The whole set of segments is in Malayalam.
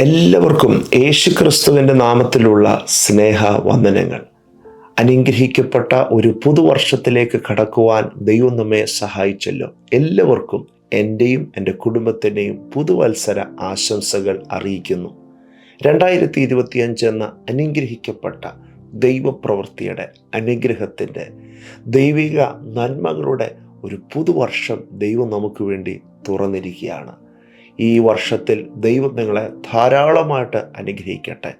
എല്ലാവർക്കും യേശു ക്രിസ്തുവിന്റെ നാമത്തിലുള്ള സ്നേഹ വന്ദനങ്ങൾ അനുഗ്രഹിക്കപ്പെട്ട ഒരു പുതുവർഷത്തിലേക്ക് കടക്കുവാൻ ദൈവം നമ്മെ സഹായിച്ചല്ലോ. എല്ലാവർക്കും എന്റെയും എന്റെ കുടുംബത്തിന്റെയും പുതുവത്സര ആശംസകൾ അറിയിക്കുന്നു. രണ്ടായിരത്തി ഇരുപത്തിയഞ്ച് എന്ന അനുഗ്രഹിക്കപ്പെട്ട ദൈവപ്രവൃത്തിയുടെ അനുഗ്രഹത്തിന്റെ ദൈവിക നന്മകളുടെ ഒരു പുതുവർഷം ദൈവം നമുക്ക് വേണ്ടി തുറന്നിരിക്കുകയാണ്. ഈ വർഷത്തിൽ ദൈവം നിങ്ങളെ ധാരാളമായിട്ട് അനുഗ്രഹിക്കട്ടെ.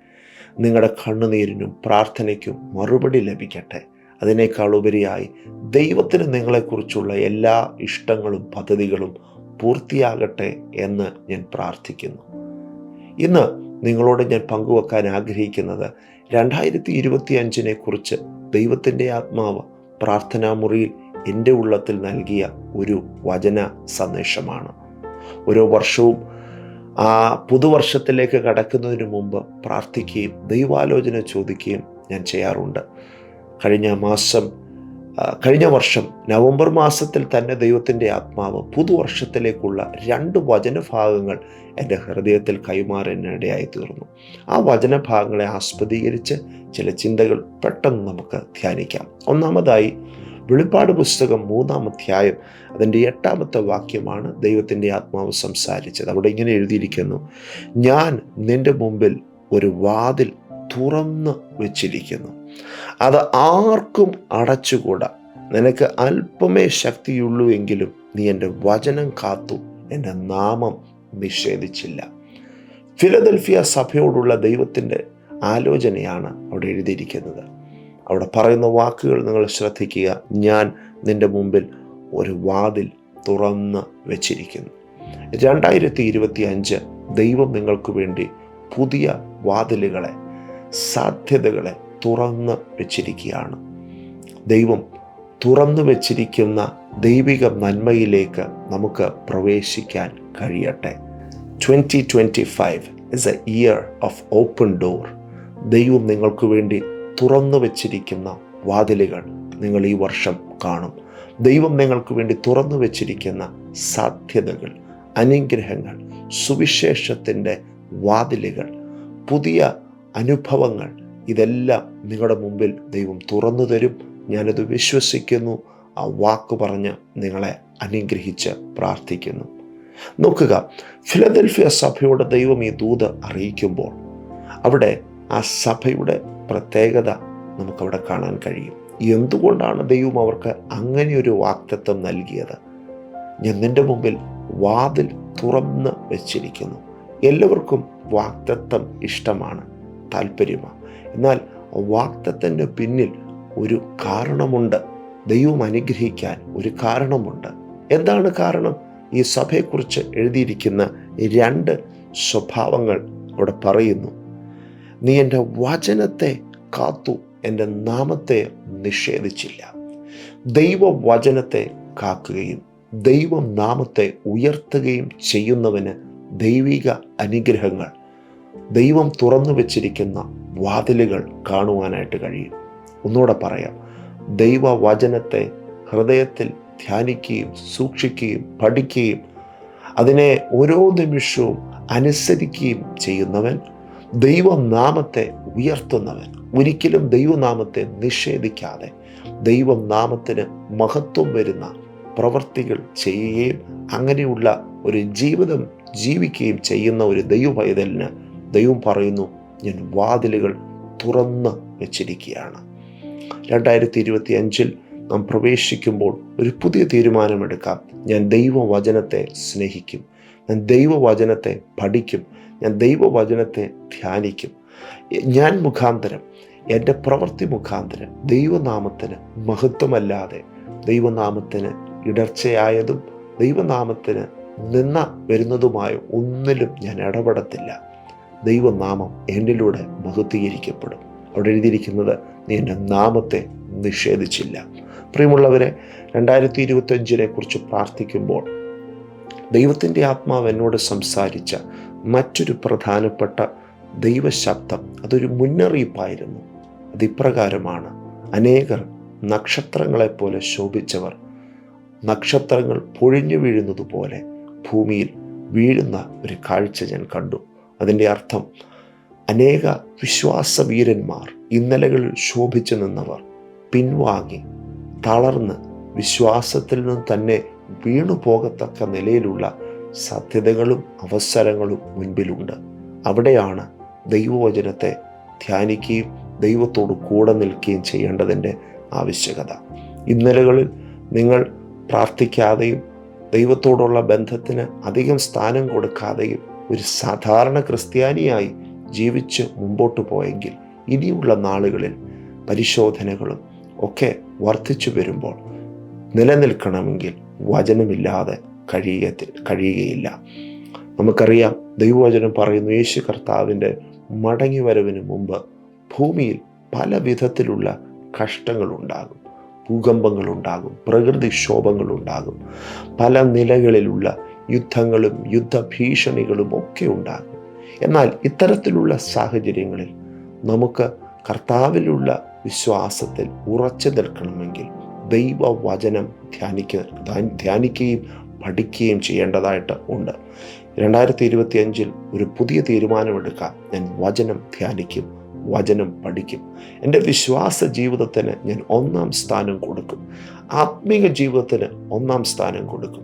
നിങ്ങളുടെ കണ്ണുനീരിനും പ്രാർത്ഥനയ്ക്കും മറുപടി ലഭിക്കട്ടെ. അതിനേക്കാൾ ഉപരിയായി ദൈവത്തിന് നിങ്ങളെക്കുറിച്ചുള്ള എല്ലാ ഇഷ്ടങ്ങളും പദ്ധതികളും പൂർത്തിയാകട്ടെ എന്ന് ഞാൻ പ്രാർത്ഥിക്കുന്നു. ഇന്ന് നിങ്ങളോട് ഞാൻ പങ്കുവെക്കാൻ ആഗ്രഹിക്കുന്നത് രണ്ടായിരത്തി ഇരുപത്തി അഞ്ചിനെ കുറിച്ച് ദൈവത്തിന്റെ ആത്മാവ് പ്രാർത്ഥനാ മുറിയിൽ എന്റെ ഉള്ളത്തിൽ നൽകിയ ഒരു വചന സന്ദേശമാണ്. ഓരോ വർഷവും ആ പുതുവർഷത്തിലേക്ക് കടക്കുന്നതിന് മുമ്പ് പ്രാർത്ഥിക്കുകയും ദൈവാലോചന ചോദിക്കുകയും ഞാൻ ചെയ്യാറുണ്ട്. കഴിഞ്ഞ മാസം കഴിഞ്ഞ വർഷം നവംബർ മാസത്തിൽ തന്നെ ദൈവത്തിന്റെ ആത്മാവ് പുതുവർഷത്തിലേക്കുള്ള രണ്ട് വചനഭാഗങ്ങൾ എന്റെ ഹൃദയത്തിൽ കൈമാറാനിടയായി തീർന്നു ആ വചനഭാഗങ്ങളെ ആസ്പദീകരിച്ച് ചില ചിന്തകൾ പെട്ടെന്ന് നമുക്ക് ധ്യാനിക്കാം. ഒന്നാമതായി വെളിപ്പാട് പുസ്തകം മൂന്നാം അധ്യായം അതിന്റെ എട്ടാമത്തെ വാക്യമാണ് ദൈവത്തിന്റെ ആത്മാവ് സംസാരിച്ചത്. അവിടെ ഇങ്ങനെ എഴുതിയിരിക്കുന്നു ഞാൻ നിന്റെ മുമ്പിൽ ഒരു വാതിൽ തുറന്ന് വെച്ചിരിക്കുന്നു. അത് ആർക്കും അടച്ചുകൂടാ. നിനക്ക് അല്പമേ ശക്തിയുള്ളൂ എങ്കിലും നീ എന്റെ വചനം കാത്തു എന്റെ നാമം നിഷേധിച്ചില്ല. ഫിലദൽഫിയ സഭയോടുള്ള ദൈവത്തിന്റെ ആലോചനയാണ് അവിടെ എഴുതിയിരിക്കുന്നത്. അവിടെ പറയുന്ന വാക്കുകൾ നിങ്ങൾ ശ്രദ്ധിക്കുക. ഞാൻ നിന്റെ മുമ്പിൽ ഒരു വാതിൽ തുറന്ന് വെച്ചിരിക്കുന്നു. രണ്ടായിരത്തി ഇരുപത്തി അഞ്ച് ദൈവം നിങ്ങൾക്ക് വേണ്ടി പുതിയ വാതിലുകളെ സാധ്യതകളെ തുറന്ന് വെച്ചിരിക്കുകയാണ്. ദൈവം തുറന്നു വെച്ചിരിക്കുന്ന ദൈവിക നന്മയിലേക്ക് നമുക്ക് പ്രവേശിക്കാൻ കഴിയട്ടെ. Twenty twenty five is a year of open door ദൈവം നിങ്ങൾക്ക് വേണ്ടി തുറന്നു വെച്ചിരിക്കുന്ന വാതിലുകൾ നിങ്ങൾ ഈ വർഷം കാണും. ദൈവം നിങ്ങൾക്ക് വേണ്ടി തുറന്നു വെച്ചിരിക്കുന്ന സാധ്യതകൾ അനുഗ്രഹങ്ങൾ സുവിശേഷത്തിന്റെ വാതിലുകൾ പുതിയ അനുഭവങ്ങൾ ഇതെല്ലാം നിങ്ങളുടെ മുമ്പിൽ ദൈവം തുറന്നു തരും. ഞാനത് വിശ്വസിക്കുന്നു. ആ വാക്ക് പറഞ്ഞ് നിങ്ങളെ അനുഗ്രഹിച്ച് പ്രാർത്ഥിക്കുന്നു. നോക്കുക ഫിലദൽഫിയ സഭയുടെ ദൈവം ഈ ദൂത് അറിയിക്കുമ്പോൾ അവിടെ ആ സഭയുടെ പ്രത്യേകത നമുക്കവിടെ കാണാൻ കഴിയും. എന്തുകൊണ്ടാണ് ദൈവം അവർക്ക് അങ്ങനെ ഒരു വാക്തത്വം നൽകിയത്? ഞാൻ നിന്റെ മുമ്പിൽ വാതിൽ തുറന്ന് വെച്ചിരിക്കുന്നു. എല്ലാവർക്കും വാക്തത്വം ഇഷ്ടമാണ് താല്പര്യമാണ്. എന്നാൽ വാക്തത്വന്റെ പിന്നിൽ ഒരു കാരണമുണ്ട്. ദൈവം അനുഗ്രഹിക്കാൻ ഒരു കാരണമുണ്ട്. എന്താണ് കാരണം? ഈ സഭയെക്കുറിച്ച് എഴുതിയിരിക്കുന്ന രണ്ട് സ്വഭാവങ്ങൾ അവിടെ പറയുന്നു. നീ എന്റെ വചനത്തെ കാത്തു എന്റെ നാമത്തെ നിഷേധിച്ചില്ല. ദൈവവചനത്തെ കാക്കുകയും ദൈവം നാമത്തെ ഉയർത്തുകയും ചെയ്യുന്നവന് ദൈവിക അനുഗ്രഹങ്ങൾ ദൈവം തുറന്നു വച്ചിരിക്കുന്ന വാതിലുകൾ കാണുവാനായിട്ട് കഴിയും. ഒന്നുകൂടെ പറയാം. ദൈവവചനത്തെ ഹൃദയത്തിൽ ധ്യാനിക്കുകയും സൂക്ഷിക്കുകയും പഠിക്കുകയും അതിനെ ഓരോ നിമിഷവും അനുസരിക്കുകയും ചെയ്യുന്നവൻ ദൈവനാമത്തെ ഉയർത്തുന്നവൻ. ഒരിക്കലും ദൈവനാമത്തെ നിഷേധിക്കാതെ ദൈവം നാമത്തിന് മഹത്വം വരുന്ന പ്രവർത്തികൾ ചെയ്യുകയും അങ്ങനെയുള്ള ഒരു ജീവിതം ജീവിക്കുകയും ചെയ്യുന്ന ഒരു ദൈവപൈതലിന് ദൈവം പറയുന്നു ഞാൻ വാതിലുകൾ തുറന്ന് വെച്ചിരിക്കുകയാണ്. രണ്ടായിരത്തി ഇരുപത്തി അഞ്ചിൽ നാം പ്രവേശിക്കുമ്പോൾ ഒരു പുതിയ തീരുമാനമെടുക്കാം. ഞാൻ ദൈവവചനത്തെ സ്നേഹിക്കും. ഞാൻ ദൈവവചനത്തെ പഠിക്കും. ഞാൻ ദൈവവചനത്തെ ധ്യാനിക്കും. ഞാൻ മുഖാന്തരം എന്റെ പ്രവൃത്തി മുഖാന്തരം ദൈവനാമത്തിന് മഹത്വമല്ലാതെ ദൈവനാമത്തിന് ഇടർച്ചയായതും ദൈവനാമത്തിന് നിന്ന വരുന്നതുമായ ഒന്നിലും ഞാൻ ഇടപെടത്തില്ല. ദൈവനാമം എന്നിലൂടെ മഹത്വീകരിക്കപ്പെടും. അവിടെ എഴുതിയിരിക്കുന്നത് നീ എന്റെ നാമത്തെ നിഷേധിച്ചില്ല. പ്രിയമുള്ളവരെ രണ്ടായിരത്തി ഇരുപത്തഞ്ചിനെ കുറിച്ച് പ്രാർത്ഥിക്കുമ്പോൾ ദൈവത്തിന്റെ ആത്മാവ് എന്നോട് സംസാരിച്ച മറ്റൊരു പ്രധാനപ്പെട്ട ദൈവശബ്ദം അതൊരു മുന്നറിയിപ്പായിരുന്നു. അതിപ്രകാരമാണ് അനേകർ നക്ഷത്രങ്ങളെപ്പോലെ ശോഭിച്ചവർ. നക്ഷത്രങ്ങൾ പൊഴിഞ്ഞു വീഴുന്നത് പോലെ ഭൂമിയിൽ വീഴുന്ന ഒരു കാഴ്ച ഞാൻ കണ്ടു. അതിന്റെ അർത്ഥം അനേക വിശ്വാസവീരന്മാർ ഇന്നലകളിൽ ശോഭിച്ചു നിന്നവർ പിൻവാങ്ങി തളർന്ന് വിശ്വാസത്തിൽ നിന്ന് തന്നെ വീണു പോകത്തക്ക നിലയിലുള്ള സാധ്യതകളും അവസരങ്ങളും മുൻപിലുണ്ട്. അവിടെയാണ് ദൈവവചനത്തെ ധ്യാനിക്കുകയും ദൈവത്തോട് കൂടെ നിൽക്കുകയും ചെയ്യേണ്ടതിന്റെ ആവശ്യകത. ഇന്നലകളിൽ നിങ്ങൾ പ്രാർത്ഥിക്കാതെയും ദൈവത്തോടുള്ള ബന്ധത്തിന് അധികം സ്ഥാനം കൊടുക്കാതെയും ഒരു സാധാരണ ക്രിസ്ത്യാനിയായി ജീവിച്ച് മുമ്പോട്ട് പോയെങ്കിൽ ഇനിയുള്ള നാളുകളിൽ പരിശോധനകളും ഒക്കെ വർദ്ധിച്ചു വരുമ്പോൾ നിലനിൽക്കണമെങ്കിൽ വചനമില്ലാതെ കഴിയ കഴിയുകയില്ല. നമുക്കറിയാം ദൈവവചനം പറയുന്നു യേശു കർത്താവിന്റെ മടങ്ങി വരവിന് മുമ്പ് ഭൂമിയിൽ പല വിധത്തിലുള്ള കഷ്ടങ്ങളുണ്ടാകും ഭൂകമ്പങ്ങളുണ്ടാകും പ്രകൃതിക്ഷോഭങ്ങളുണ്ടാകും പല നിലകളിലുള്ള യുദ്ധങ്ങളും യുദ്ധഭീഷണികളും ഒക്കെ ഉണ്ടാകും. എന്നാൽ ഇത്തരത്തിലുള്ള സാഹചര്യങ്ങളിൽ നമുക്ക് കർത്താവിലുള്ള വിശ്വാസത്തിൽ ഉറച്ചു നിൽക്കണമെങ്കിൽ ദൈവവചനം ധ്യാനിക്ക ധ്യാനിക്കുകയും പഠിക്കുകയും ചെയ്യേണ്ടതായിട്ട് ഉണ്ട്. രണ്ടായിരത്തി ഇരുപത്തി അഞ്ചിൽ ഒരു പുതിയ തീരുമാനമെടുക്കാം ഞാൻ വചനം ധ്യാനിക്കും വചനം പഠിക്കും. എന്റെ വിശ്വാസ ജീവിതത്തിന് ഞാൻ ഒന്നാം സ്ഥാനം കൊടുക്കും. ആത്മീക ജീവിതത്തിന് ഒന്നാം സ്ഥാനം കൊടുക്കും.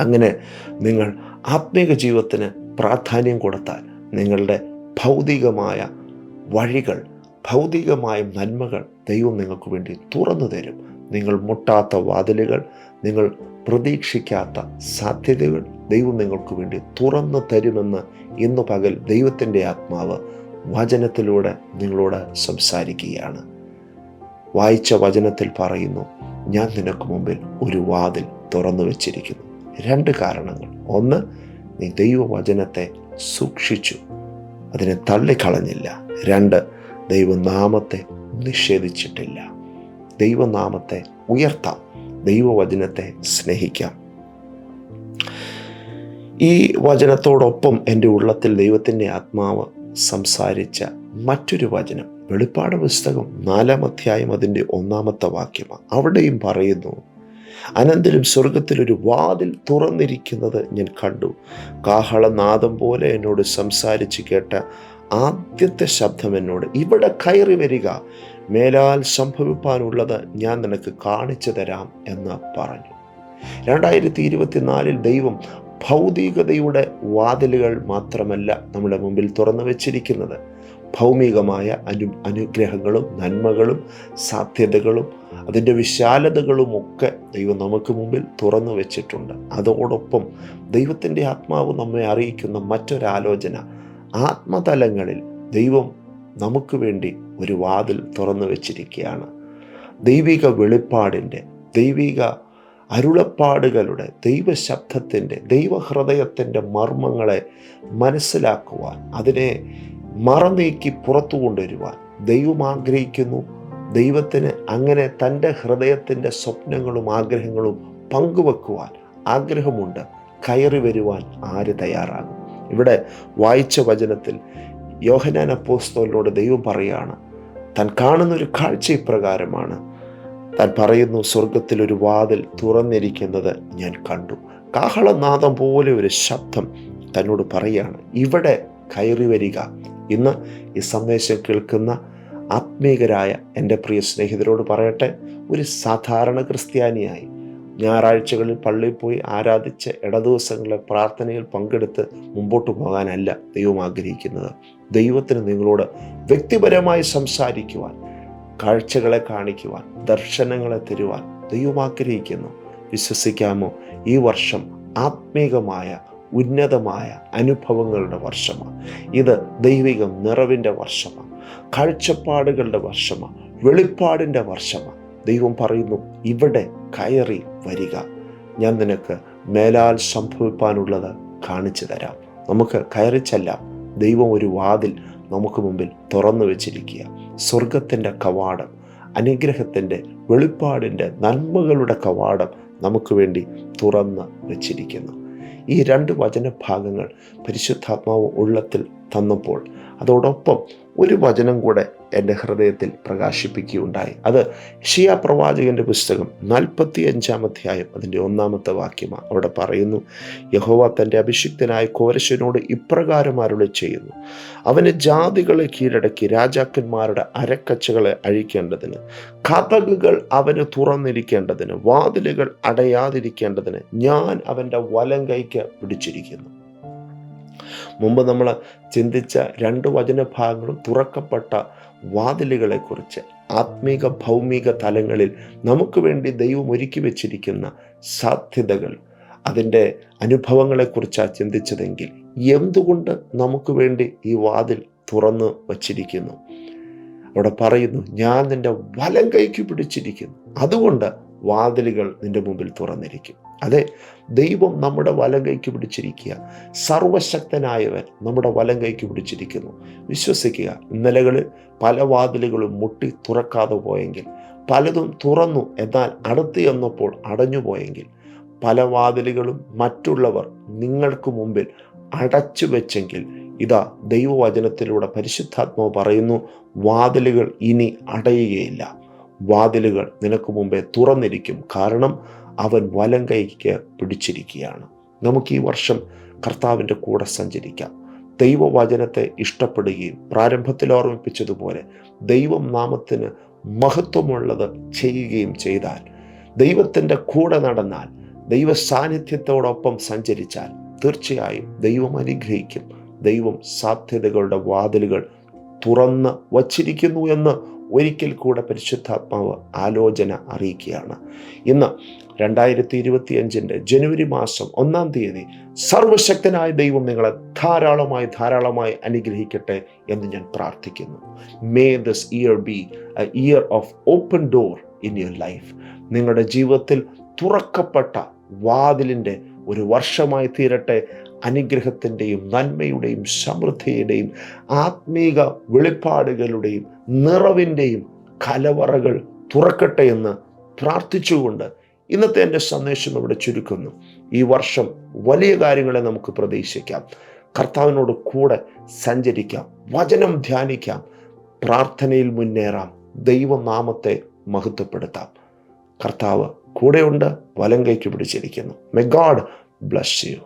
അങ്ങനെ നിങ്ങൾ ആത്മീക ജീവിതത്തിന് പ്രാധാന്യം കൊടുത്താൽ നിങ്ങളുടെ ഭൗതികമായ വഴികൾ ഭൗതികമായ നന്മകൾ ദൈവം നിങ്ങൾക്ക് വേണ്ടി തുറന്നു തരും. നിങ്ങൾ മുട്ടാത്ത വാതിലുകൾ നിങ്ങൾ പ്രതീക്ഷിക്കാത്ത സാധ്യതകൾ ദൈവം നിങ്ങൾക്ക് വേണ്ടി തുറന്നു തരുമെന്ന് ഇന്ന് പകൽ ദൈവത്തിന്റെ ആത്മാവ് വചനത്തിലൂടെ നിങ്ങളോട് സംസാരിക്കുകയാണ്. വായിച്ച വചനത്തിൽ പറയുന്നു ഞാൻ നിനക്ക് മുമ്പിൽ ഒരു വാതിൽ തുറന്നു വച്ചിരിക്കുന്നു. രണ്ട് കാരണങ്ങൾ. ഒന്ന് നീ ദൈവവചനത്തെ സൂക്ഷിച്ചു അതിനെ തള്ളിക്കളഞ്ഞില്ല. രണ്ട് ദൈവനാമത്തെ നിഷേധിച്ചിട്ടില്ല. ദൈവനാമത്തെ ഉയർത്താം. ദൈവവചനത്തെ സ്നേഹിക്കാം. ഈ വചനത്തോടൊപ്പം എന്റെ ഉള്ളത്തിൽ ദൈവത്തിന്റെ ആത്മാവ് സംസാരിച്ച മറ്റൊരു വചനം വെളിപ്പാട് പുസ്തകം നാലാം അധ്യായം അതിന്റെ ഒന്നാമത്തെ വാക്യമാണ്. അവിടെയും പറയുന്നു അനന്തരം സ്വർഗത്തിലൊരു വാതിൽ തുറന്നിരിക്കുന്നത് ഞാൻ കണ്ടു. കാഹളനാദം പോലെ എന്നോട് സംസാരിച്ച് കേട്ട ആദ്യത്തെ ശബ്ദം എന്നോട് ഇവിടെ കയറി വരിക. മേലാൽ സംഭവിപ്പാനുള്ളത് ഞാൻ നിനക്ക് കാണിച്ചു തരാം എന്ന് പറഞ്ഞു. രണ്ടായിരത്തി ഇരുപത്തിനാലിൽ ദൈവം ഭൗതികതയുടെ വാതിലുകൾ മാത്രമല്ല നമ്മുടെ മുമ്പിൽ തുറന്നു വച്ചിരിക്കുന്നത്. ഭൗമികമായ അനു അനുഗ്രഹങ്ങളും നന്മകളും സാധ്യതകളും അതിന്റെ വിശാലതകളുമൊക്കെ ദൈവം നമുക്ക് മുമ്പിൽ തുറന്നു വെച്ചിട്ടുണ്ട്. അതോടൊപ്പം ദൈവത്തിന്റെ ആത്മാവ് നമ്മെ അറിയിക്കുന്ന മറ്റൊരാലോചന ആത്മതലങ്ങളിൽ ദൈവം നമുക്ക് വേണ്ടി ഒരു വാതിൽ തുറന്നു വെച്ചിരിക്കുകയാണ്. ദൈവിക വെളിപ്പാടിന്റെ ദൈവിക അരുളപ്പാടുകളുടെ ദൈവശബ്ദത്തിന്റെ ദൈവഹൃദയത്തിന്റെ മർമ്മങ്ങളെ മനസ്സിലാക്കുവാൻ അതിനെ മറനീക്കി പുറത്തു കൊണ്ടുവരുവാൻ ദൈവം ആഗ്രഹിക്കുന്നു. ദൈവത്തിന് അങ്ങനെ തന്റെ ഹൃദയത്തിന്റെ സ്വപ്നങ്ങളും ആഗ്രഹങ്ങളും പങ്കുവെക്കുവാൻ ആഗ്രഹമുണ്ട്. കയറി വരുവാൻ ആര് തയ്യാറാകും? ഇവിടെ വായിച്ച വചനത്തിൽ യോഹനാൻ അപ്പോസ്തോലിനോട് ദൈവം പറയുകയാണ് താൻ കാണുന്ന ഒരു കാഴ്ച ഇപ്രകാരമാണ്. താൻ പറയുന്നു സ്വർഗത്തിൽ ഒരു വാതിൽ തുറന്നിരിക്കുന്നത് ഞാൻ കണ്ടു. കാഹളനാദം പോലെ ഒരു ശബ്ദം തന്നോട് പറയുകയാണ് ഇവിടെ കയറി വരിക. ഇന്ന് ഈ സന്ദേശം കേൾക്കുന്ന ആത്മീകരായ എന്റെ പ്രിയ സ്നേഹിതരോട് പറയട്ടെ ഒരു സാധാരണ ക്രിസ്ത്യാനിയായി ഞായറാഴ്ചകളിൽ പള്ളിയിൽ പോയി ആരാധിച്ച് ഇടദിവസങ്ങളിലെ പ്രാർത്ഥനയിൽ പങ്കെടുത്ത് മുമ്പോട്ട് പോകാനല്ല ദൈവം ആഗ്രഹിക്കുന്നത്. ദൈവത്തിന് നിങ്ങളോട് വ്യക്തിപരമായി സംസാരിക്കുവാൻ കാഴ്ചകളെ കാണിക്കുവാൻ ദർശനങ്ങളെ തരുവാൻ ദൈവം ആഗ്രഹിക്കുന്നു. വിശ്വസിക്കാമോ? ഈ വർഷം ആത്മീകമായ ഉന്നതമായ അനുഭവങ്ങളുടെ വർഷമാണ്. ഇത് ദൈവികം നിറവിന്റെ വർഷമാണ്. കാഴ്ചപ്പാടുകളുടെ വർഷമാണ്. വെളിപ്പാടിന്റെ വർഷമാണ്. ദൈവം പറയുന്നു ഇവിടെ കയറി വരിക. ഞാൻ നിനക്ക് മേലാൽ സംഭവിപ്പാനുള്ളത് കാണിച്ചു തരാം. നമുക്ക് കയറി ചെല്ലാം. ദൈവം ഒരു വാതിൽ നമുക്ക് മുമ്പിൽ തുറന്നു വെച്ചിരിക്കുക. സ്വർഗത്തിന്റെ കവാടം അനുഗ്രഹത്തിന്റെ വെളിപ്പാടിന്റെ നന്മകളുടെ കവാടം നമുക്ക് വേണ്ടി തുറന്ന് വെച്ചിരിക്കുന്നു. ഈ രണ്ട് വചനഭാഗങ്ങൾ പരിശുദ്ധാത്മാവ് ഉള്ളത്തിൽ തന്നപ്പോൾ അതോടൊപ്പം ഒരു വചനം കൂടെ എന്റെ ഹൃദയത്തിൽ പ്രകാശിപ്പിക്കുകയുണ്ടായി. അത് ഷിയ പ്രവാചകന്റെ പുസ്തകം നാൽപ്പത്തി അഞ്ചാം അധ്യായം അതിന്റെ ഒന്നാമത്തെ വാക്യമാണ്. അവിടെ പറയുന്നു യഹോവ തന്റെ അഭിഷിക്തനായ കോരശനോട് ഇപ്രകാരം അരുളി ചെയ്യുന്നു അവന് ജാതികളെ കീഴടക്കി രാജാക്കന്മാരുടെ അരക്കച്ചകളെ അഴിക്കേണ്ടതിന് കഥകുകൾ അവന് തുറന്നിരിക്കേണ്ടതിന് വാതിലുകൾ അടയാതിരിക്കേണ്ടതിന് ഞാൻ അവന്റെ വലം കൈക്ക് പിടിച്ചിരിക്കുന്നു. മുമ്പ് നമ്മൾ ചിന്തിച്ച രണ്ട് വചനഭാഗങ്ങളും തുറക്കപ്പെട്ട വാതിലുകളെക്കുറിച്ച് ആത്മീക ഭൗമിക തലങ്ങളിൽ നമുക്ക് വേണ്ടി ദൈവം ഒരുക്കി വച്ചിരിക്കുന്ന സാധ്യതകൾ അതിന്റെ അനുഭവങ്ങളെക്കുറിച്ചാണ് ചിന്തിച്ചതെങ്കിൽ എന്തുകൊണ്ട് നമുക്ക് വേണ്ടി ഈ വാതിൽ തുറന്ന് വച്ചിരിക്കുന്നു? അവിടെ പറയുന്നു ഞാൻ നിന്റെ വലം കൈക്ക് പിടിച്ചിരിക്കുന്നു. അതുകൊണ്ട് വാതിലുകൾ നിന്റെ മുമ്പിൽ തുറന്നിരിക്കും. അതെ ദൈവം നമ്മുടെ വലം കൈക്ക് പിടിച്ചിരിക്കുക. സർവശക്തനായവൻ നമ്മുടെ വലം കൈക്ക് പിടിച്ചിരിക്കുന്നു. വിശ്വസിക്കുക ഇന്നലകളിൽ പല വാതിലുകളും മുട്ടി തുറക്കാതെ പോയെങ്കിൽ പലതും തുറന്നു എന്നാൽ അടുത്ത് ചെന്നപ്പോൾ അടഞ്ഞു പോയെങ്കിൽ പല വാതിലുകളും മറ്റുള്ളവർ നിങ്ങൾക്ക് മുമ്പിൽ അടച്ചു വെച്ചെങ്കിൽ ഇതാ ദൈവവചനത്തിലൂടെ പരിശുദ്ധാത്മാവ് പറയുന്നു വാതിലുകൾ ഇനി അടയുകയില്ല. വാതിലുകൾ നിനക്ക് മുമ്പേ തുറന്നിരിക്കും. കാരണം അവൻ വലം കൈക്ക് പിടിച്ചിരിക്കുകയാണ്. നമുക്ക് ഈ വർഷം കർത്താവിന്റെ കൂടെ സഞ്ചരിക്കാം. ദൈവവചനത്തെ ഇഷ്ടപ്പെടുകയും പ്രാരംഭത്തിൽ ഓർമ്മിപ്പിച്ചതുപോലെ ദൈവം നാമത്തിന് മഹത്വമുള്ളത് ചെയ്യുകയും ചെയ്താൽ ദൈവത്തിന്റെ കൂടെ നടന്നാൽ ദൈവ സാന്നിധ്യത്തോടൊപ്പം സഞ്ചരിച്ചാൽ തീർച്ചയായും ദൈവം അനുഗ്രഹിക്കും. ദൈവം സാധ്യതകളുടെ വാതിലുകൾ തുറന്ന് വച്ചിരിക്കുന്നു എന്ന് ഒരിക്കൽ കൂടെ പരിശുദ്ധാത്മാവ് ആലോചന അറിയിക്കുകയാണ്. ഇന്ന് രണ്ടായിരത്തി ഇരുപത്തി അഞ്ചിന്റെ ജനുവരി മാസം ഒന്നാം തീയതി സർവശക്തനായ ദൈവം നിങ്ങളെ ധാരാളമായി ധാരാളമായി അനുഗ്രഹിക്കട്ടെ എന്ന് ഞാൻ പ്രാർത്ഥിക്കുന്നു. May this year be a year of open door in your life നിങ്ങളുടെ ജീവിതത്തിൽ തുറക്കപ്പെട്ട വാതിലിന്റെ ഒരു വർഷമായി തീരട്ടെ. അനുഗ്രഹത്തിന്റെയും നന്മയുടെയും സമൃദ്ധിയുടെയും ആത്മീക വെളിപ്പാടുകളുടെയും നിറവിന്റെയും കലവറകൾ തുറക്കട്ടെ എന്ന് പ്രാർത്ഥിച്ചുകൊണ്ട് ഇന്നത്തെ എന്റെ സന്ദേശം ഇവിടെ ചുരുക്കുന്നു. ഈ വർഷം വലിയ കാര്യങ്ങളെ നമുക്ക് പ്രതീക്ഷിക്കാം. കർത്താവിനോട് കൂടെ സഞ്ചരിക്കാം വചനം ധ്യാനിക്കാം പ്രാർത്ഥനയിൽ മുന്നേറാം ദൈവനാമത്തെ മഹത്വപ്പെടുത്താം. കർത്താവ് കൂടെയുണ്ട് വലം കൈക്ക് പിടിച്ചിരിക്കുന്നു. മെ ഗാഡ് ബ്ലസ് യു